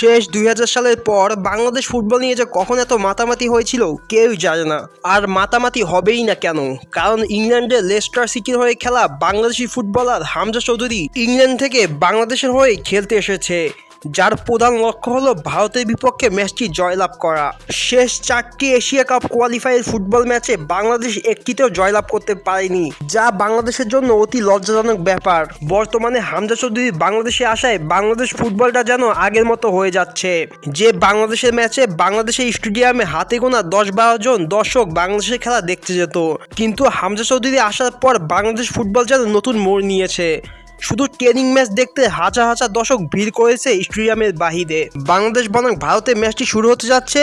শেষ দুই হাজার সালের পর বাংলাদেশ ফুটবল নিয়ে যে কখন এত মাতামাতি হয়েছিল, কেউই জানে না। আর মাতামাতি হবেই না কেন? কারণ ইংল্যান্ডের লেস্টার সিটির হয়ে খেলা বাংলাদেশি ফুটবলার হামজা চৌধুরী ইংল্যান্ড থেকে বাংলাদেশের হয়ে খেলতে এসেছে। যার প্রধান লক্ষ্য হলো ভারতের বিপক্ষে ম্যাচটি জয়লাভ করা। শেষ চারটি এশিয়া কাপ কোয়ালিফায়ার ফুটবল ম্যাচে বাংলাদেশ একটিতেও জয়লাভ করতে পারেনি, যা বাংলাদেশের জন্য অতি লজ্জাজনক ব্যাপার। বর্তমানে হামজা চৌধুরী বাংলাদেশে আসায় বাংলাদেশ ফুটবলটা যেন আগের মতো হয়ে যাচ্ছে। যে বাংলাদেশের ম্যাচে বাংলাদেশের স্টেডিয়ামে হাতে গোনা দশ বারো জন দর্শক বাংলাদেশের খেলা দেখতে যেত, কিন্তু হামজা চৌধুরী আসার পর বাংলাদেশ ফুটবল যেন নতুন মোড় নিয়েছে। শুধু ট্রেনিং ম্যাচ দেখতে হাজার হাজার দর্শক ভিড় করেছে স্টেডিয়ামের বাহিরে। বাংলাদেশ বনাম ভারতের ম্যাচটি শুরু হতে যাচ্ছে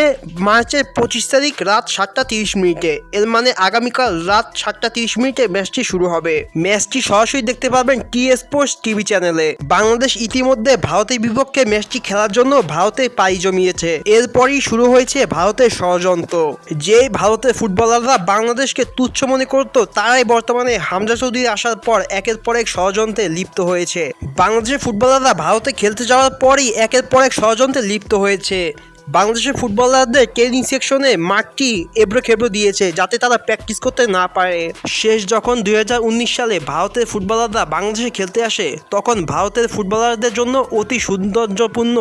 মার্চের পঁচিশ তারিখ রাত সাতটা তিরিশ মিনিটে। এর মানে আগামীকাল রাত সাতটা তিরিশ মিনিটে ম্যাচটি শুরু হবে। ম্যাচটি সরাসরি দেখতে পারবেন টি স্পোর্টস টিভি চ্যানেলে বাংলাদেশ ইতিমধ্যে ভারতের বিপক্ষে ম্যাচটি খেলার জন্য ভারতে পাড়ি জমিয়েছে। এরপরই শুরু হয়েছে ভারতের ষড়যন্ত্র। যে ভারতের ফুটবলাররা বাংলাদেশকে তুচ্ছ মনে করতো, তারাই বর্তমানে হামজা চৌধুরী আসার পর একের পর এক ষড়যন্ত্রে লিপ্ত হয়েছে। বাংলাদেশের ফুটবলাররা ভারতে খেলতে যাওয়ার পরই একের পর এক ষড়যন্ত্রে লিপ্ত হয়েছে। বাংলাদেশের ফুটবলারদের ট্রেনিং সেকশনে মাঠটি এবড়ো খেবড়ো দিয়েছে যাতে তারা প্র্যাকটিস করতে না পারে। শেষ যখন দুই হাজার উনিশ সালে ভারতের ফুটবলাররা বাংলাদেশে খেলতে আসে, তখন ভারতের ফুটবলারদের জন্য অতি সৌন্দর্যপূর্ণ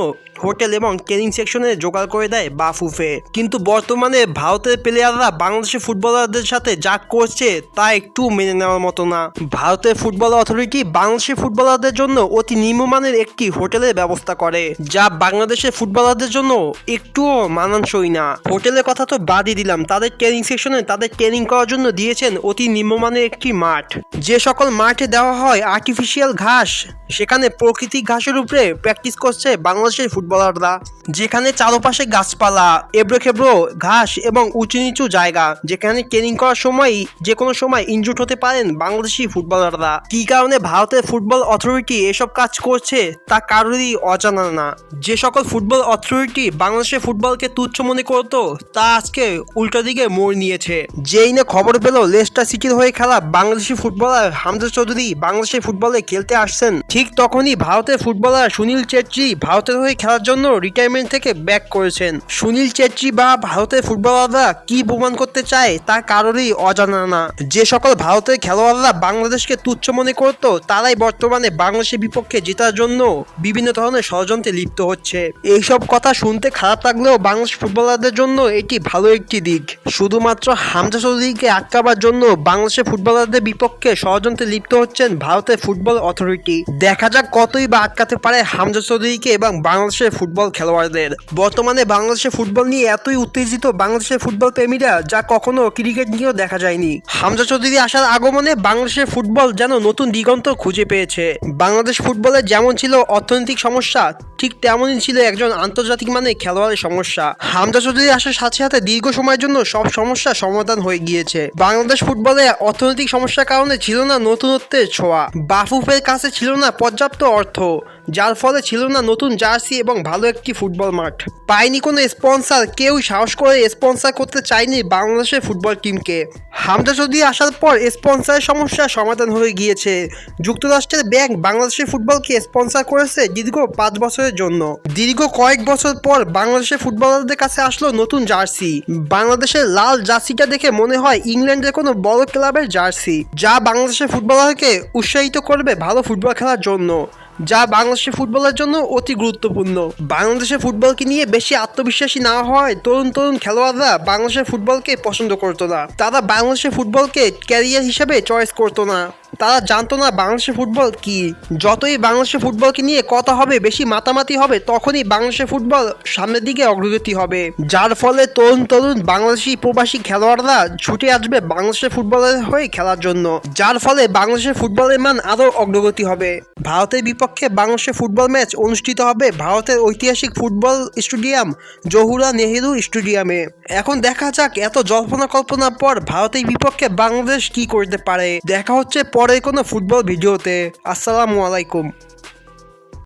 হোটেল এবং ট্রেনিং সেকশনে জোগাড় করে দেয় বাফুফে। কিন্তু বর্তমানে ভারতের প্লেয়াররা বাংলাদেশের ফুটবলারদের সাথে যা করছে তা একটু মেনে নেওয়ার মতো না। ভারতের ফুটবল অথরিটি বাংলাদেশের ফুটবলারদের জন্য অতি নিম্নমানের একটি হোটেলের ব্যবস্থা করে, যা বাংলাদেশের ফুটবলারদের জন্য একটুও মানানসই না। হোটেলের কথা তো বাদই দিলাম, তাদের ট্রেনিং সেকশনে তাদের ট্রেনিং করার জন্য দিয়েছেন অতি নিম্নমানের একটি মাঠ। যে সকল মাঠে দেওয়া হয় আর্টিফিশিয়াল ঘাস, সেখানে প্রকৃতিক ঘাসের উপরে প্র্যাকটিস করছে বাংলাদেশের ফুটবলাররা, যেখানে চারপাশে গাছপালা এবড়ো খেবড়ো ঘাস এবং উঁচু নিচু জায়গা, যেখানে ট্রেনিং করার সময় যে কোনো সময় ইনজুট হতে পারেন বাংলাদেশি ফুটবলাররা। কী কারণে ভারতের ফুটবল অথরিটি এসব কাজ করছে তা কারোরই অজানা না। যে সকল ফুটবল অথরিটি বাংলাদেশের ফুটবলকে তুচ্ছ মনে করতো, তা আজকে উল্টো দিকে মোড় নিয়েছে। যেই না খবর পেল লেস্টার সিটির হয়ে খেলা বাংলাদেশি ফুটবলার হামজা চৌধুরী বাংলাদেশের ফুটবলে খেলতে আসছেন, ঠিক তখনই ভারতের ফুটবলার সুনীল চেত্রী ভারতের হয়ে খেলার জন্য রিটায়ারমেন্ট থেকে ব্যাক করেছেন। সুনীল চেত্রী বা ভারতের ফুটবলাররা কি প্রমাণ করতে চায় তা কারোরই অজানা না। যে সকল ভারতের খেলোয়াড়রা বাংলাদেশকে তুচ্ছ মনে করত, তারাই বর্তমানে বাংলাদেশের বিপক্ষে জেতার জন্য বিভিন্ন ধরনের ষড়যন্ত্রে লিপ্ত হচ্ছে। এইসব কথা শুনতে খারাপ লাগলেও বাংলাদেশ ফুটবলারদের জন্য এটি ভালো একটি দিক। শুধুমাত্র হামজা চৌধুরীকে আটকাবার জন্য বাংলাদেশের ফুটবলারদের বিপক্ষে ষড়যন্ত্রে লিপ্ত হচ্ছেন ভারতের ফুটবল অথরিটি। দেখা যাক কতই বা আটকাতে পারে হামজা চৌধুরীকে এবং বাংলাদেশের ফুটবল খেলোয়াড়দের। বর্তমানে বাংলাদেশের ফুটবল নিয়ে এতই উত্তেজিত বাংলাদেশের ফুটবল প্রেমীরা যা কখনো ক্রিকেট নিয়েও দেখা যায়নি। হামজা চৌধুরী আসার আগমনে বাংলাদেশের ফুটবল যেন নতুন দিগন্ত খুঁজে পেয়েছে। বাংলাদেশ ফুটবলে যেমন ছিল অর্থনৈতিক সমস্যা, ঠিক তেমনই ছিল একজন আন্তর্জাতিক মানে খেলোয়াড়ের সমস্যা। হামজা চৌধুরী আসার সাথে সাথে দীর্ঘ সময়ের জন্য সব সমস্যা সমাধান হয়ে গিয়েছে। বাংলাদেশ ফুটবলে অর্থনৈতিক সমস্যার কারণে ছিল না নতুনত্বের ছোঁয়া। বাফুফের কাছে ছিল না পর্যাপ্ত অর্থ, যার ফলে ছিল না নতুন জার্সি এবং ভালো একটি ফুটবল মাঠ। পায়নি কোনো স্পন্সর, কেউ সাহস করে স্পন্সর করতে চায়নি বাংলাদেশের ফুটবল টিমকে। হামজা চৌধুরী আসার পর স্পন্সরের সমস্যা সমাধান হয়ে গিয়েছে। যুক্তরাষ্ট্রের ব্যাংক বাংলাদেশের ফুটবলকে স্পন্সর করেছে দীর্ঘ পাঁচ বছরের জন্য। দীর্ঘ কয়েক বছর পর বাংলাদেশের ফুটবলারদের কাছে আসলো নতুন জার্সি। বাংলাদেশের লাল জার্সিটা দেখে মনে হয় ইংল্যান্ডের কোনো বড় ক্লাবের জার্সি, যা বাংলাদেশের ফুটবলারকে উৎসাহিত করবে ভালো ফুটবল খেলার জন্য। যা বাংলাদেশের ফুটবলের জন্য অতি গুরুত্বপূর্ণ। বাংলাদেশের ফুটবলকে নিয়ে বেশি আত্মবিশ্বাসী না হয় তরুণ তরুণ খেলোয়াড়রা বাংলাদেশের ফুটবলকে পছন্দ করতো না। তারা বাংলাদেশের ফুটবলকে ক্যারিয়ার হিসেবে চয়েস করতো না। তারা জানতো না বাংলাদেশের ফুটবল কি। যতই বাংলাদেশের ফুটবলকে নিয়ে কথা হবে, বেশি মাতামাতি হবে, তখনই বাংলাদেশের ফুটবল সামনের দিকে অগ্রগতি হবে। যার ফলে তরুণ তরুণ বাংলাদেশি প্রবাসী খেলোয়াড়রা ছুটে আসবে বাংলাদেশের ফুটবলের হয়ে খেলার জন্য। যার ফলে বাংলাদেশের ফুটবলের মান আরও অগ্রগতি হবে। ভারতের বিপক্ষে বাংলাদেশের ফুটবল ম্যাচ অনুষ্ঠিত হবে ভারতের ঐতিহাসিক ফুটবল স্টেডিয়াম জহুরা নেহেরু স্টেডিয়ামে। এখন দেখা যাক, এত জল্পনা কল্পনার পর ভারতের বিপক্ষে বাংলাদেশ কি করতে পারে। দেখা হচ্ছে পরে কোনো ফুটবল ভিডিওতে আসসালামু আলাইকুম।